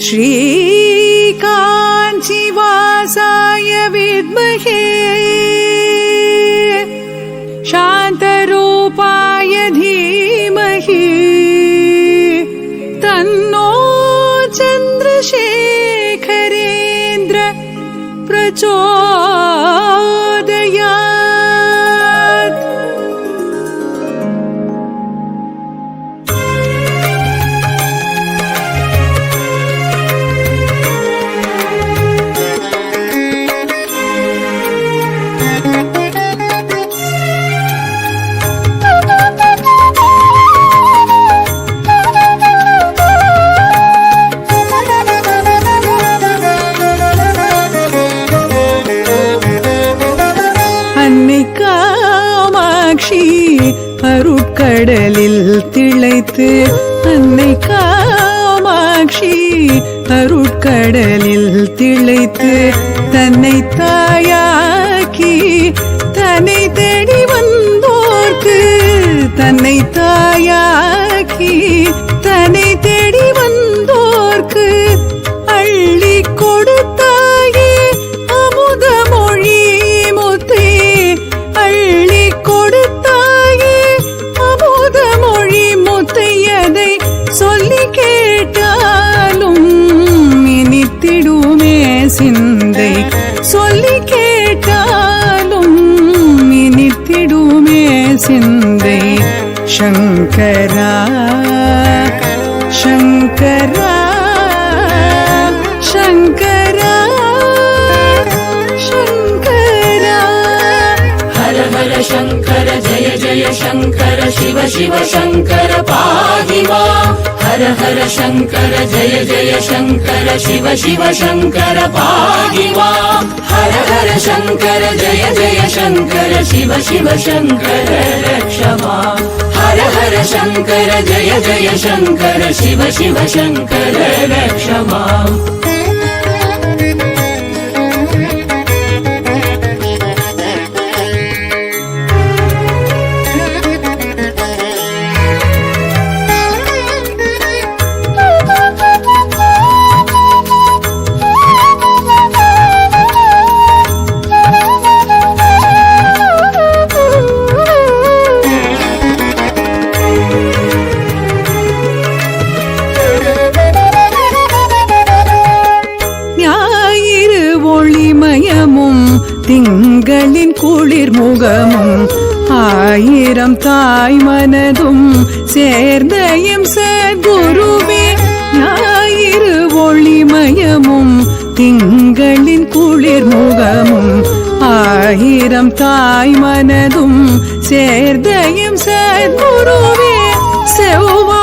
श्रीकाञ्चिवासाय विद्महे शान्तरूपाय திளைத்து அன்னை காமாட்சி அருட்கடலில் திளைத்து தன்னை தாயாக்கி தன்னை சொல்லி கேட்டாலும் இனித்திடுமே சிந்தை. சொல்லி கேட்டாலும் இனித்திடுமே சிந்தை. சங்கரா சங்கரா சங்கரா சங்கரா. ஹர जय शङ्कर शिव शिव शङ्कर पाहि मा। हर हर शङ्कर जय जय शङ्कर शिव शिव शङ्कर पाहि मा। हर हर शङ्कर जय जय शङ्कर शिव शिव शङ्कर रक्ष मा। हर हर शङ्कर जय जय शङ्कर शिव शिव शङ्कर रक्ष திங்களின் குளிர் முகமும் ஆயிரம் தாய் மனதும் சேர்ந்தயம் சத்குருவே ஞாயிறு ஒளிமயமும் திங்களின் குளிர் முகமும் ஆயிரம் தாய் மனதும் சேர்ந்தயம் சத்குருவே செவ்வாய்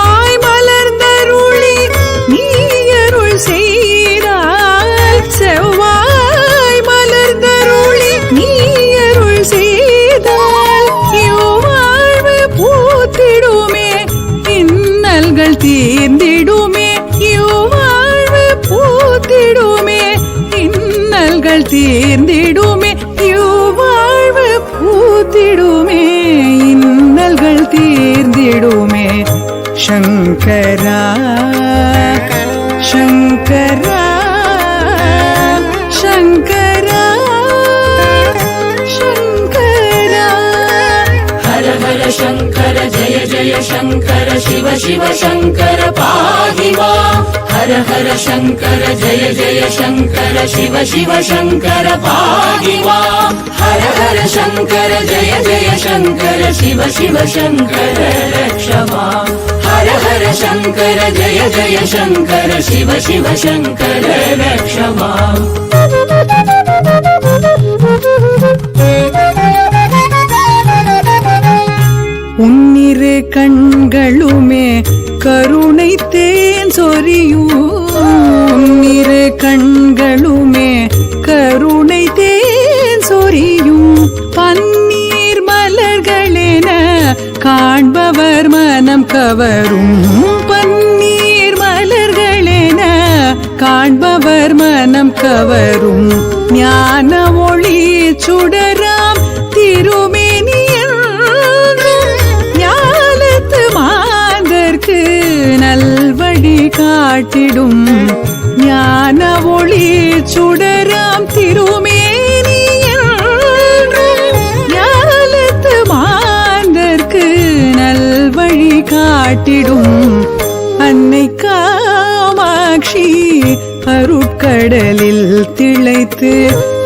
തീർന്നിടുമേ യുവാഴ് പൂത്തിടുമേ ഇന്നൽകൾ തീർന്നിടുമേ യുവാഴ് പൂത്തിടുമേ ഇന്നൽകൾ തീർന്നിടുമേ. ശങ്കര ശങ്കരാ. शङ्कर शिव शिव शङ्कर पाहि मा। हर हर शङ्कर जय जय शङ्कर शिव शिव शङ्कर पाहि मा। हर हर शङ्कर जय जय शङ्कर शिव शिव शङ्कर हर हर शङ्कर जय जय शङ्कर शिव शिव शङ्कर रक्ष माम् கவரும் பன்னீர் மலர்களென காண்பவர் மனம் கவரும். ஞான ஒளி சுடராம் திருமேனி ஞானத்து மாந்தர்க்கு நல்வழி காட்டிடும். காட்டிடும் அன்னை காமாட்சி அருட்கடலில் திளைத்து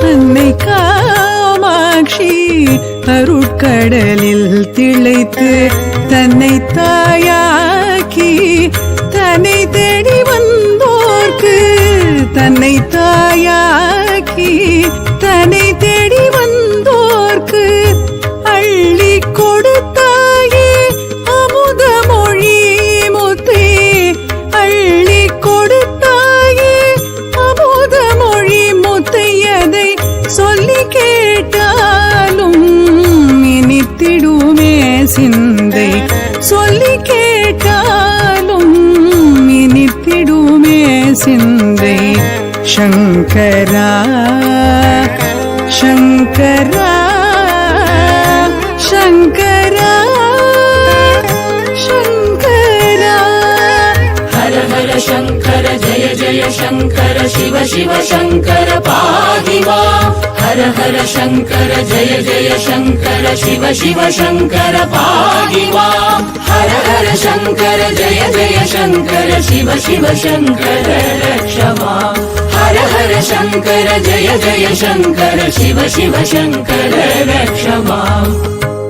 அன்னை காமாட்சி அருட்கடலில் திளைத்து தன்னை தாயாக்கி சொல்லி கேட்டாலும் இனித்திடுமே சிந்தை. சொல்லி கேட்டாலும் இனித்திடுமே சிந்தை. சங்கரா சங்கரா சங்கரா. शङ्कर जय जय शङ्कर शिव शिव शङ्कर पाहि माम् हर हर शङ्कर जय जय शङ्कर शिव शिव शङ्कर पाहि माम् हर हर शङ्कर जय जय शङ्कर शिव शिव शङ्कर रक्ष माम् हर हर शङ्कर जय जय शङ्कर शिव शिव शङ्कर रक्ष माम्